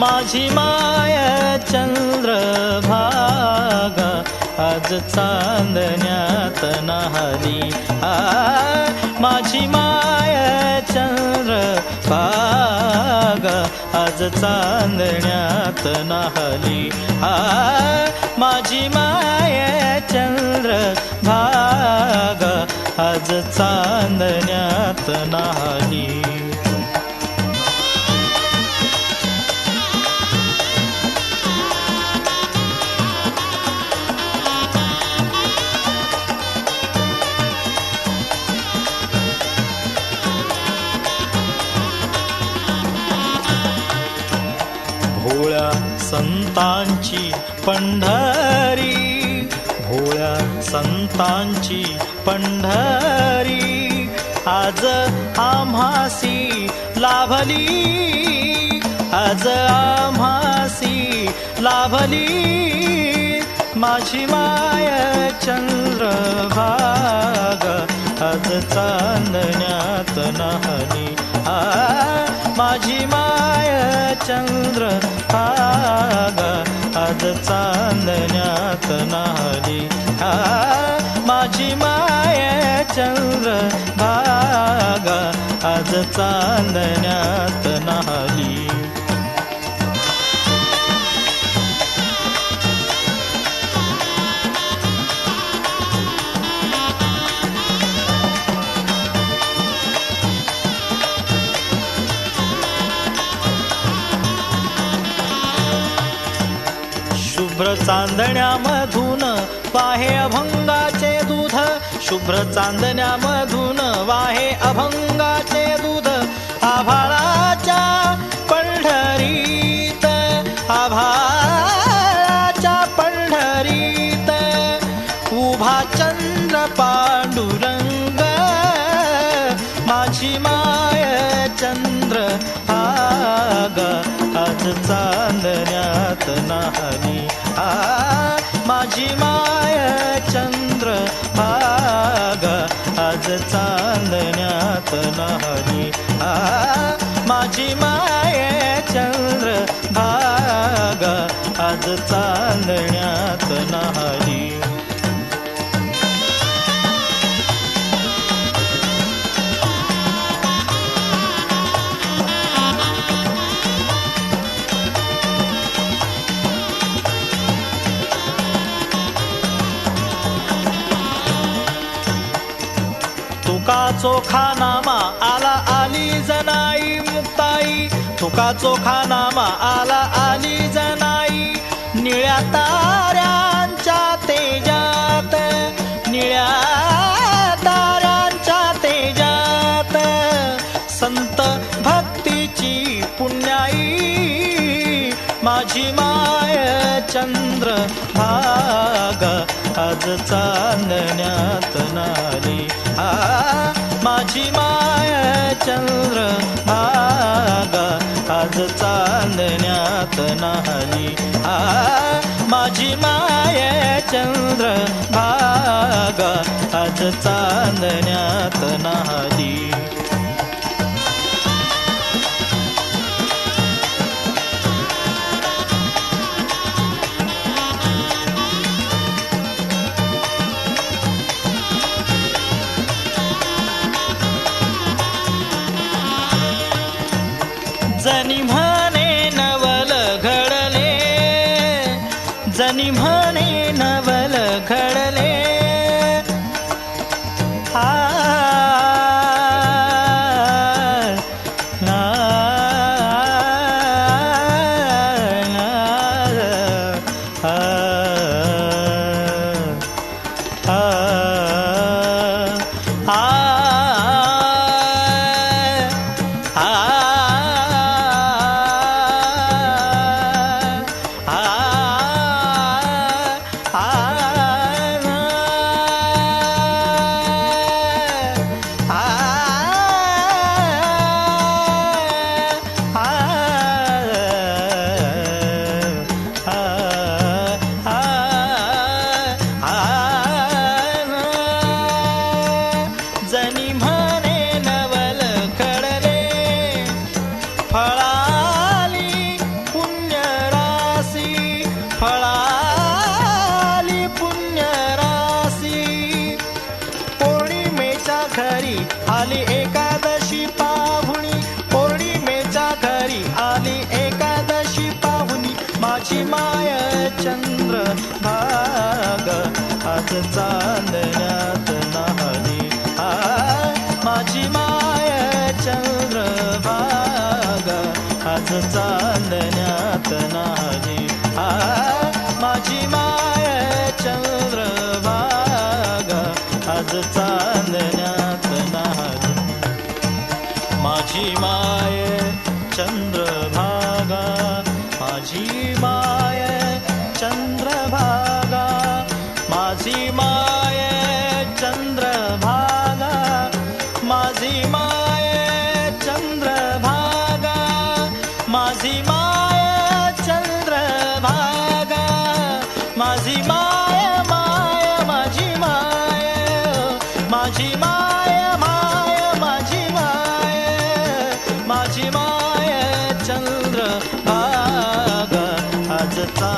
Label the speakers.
Speaker 1: माझी माय चंद्र भागा आज चांदण्यात नाहली. आ माझी माय चंद्र भागा आज चांदण्यात नाहली. आ माझी माय चंद्र भागा आज चांदण्यात नाहली. संतांची पंढरी भोळ्या संतांची पंढरी. आज आम्हासी लाभली आज आम्हासी लाभली. माझी माय चंद्र भाग आज चांदण्यात नाहली. माझी माय चंद्र भाग आज चांदण्यात नाही आ माझी माय चंद्र भागा आज चांदण्यात नाही चांदण्यामधून वाहे अभंगाचे दूध. शुभ्र चांदण्यामधून वाहे अभंगाचे दूध. आभाळाच्या पंढरीत आभाळाच्या पंढरीत उभा चंद्र पांडुरंग. माझी माय चंद्र आग आज चांदण्यात ना माझी माय चंद्र भाग आज चांदण्यात नाहली. आ माझी माय चंद्र भाग आज चांदण्यात नाहली. चोखानामा चोखा नामा आला आली जनाई मुक्ताई. तुका चोखा नामा आला आली जनाई. निळ्या ताऱ्यांच्या तेजात निळ्या ताऱ्यांच्या तेजात. संत भक्तीची पुण्याई माझी माय चंद्र भाग. आज चांदण्यात नाली आ माझी माय चंद्र भागा आज चांदण्यात नाही. आ माझी माय चंद्र भागा आज चांदण्यात नाही. जनी म्हणे नवल घडले. जनी म्हणे नवल घडले. आ, ना, माय चंद्र भाग आज चांदण्यात माझी माय माय माझी माय माझी माय माय माझी माय माझी माय चंद्र भाग आजचा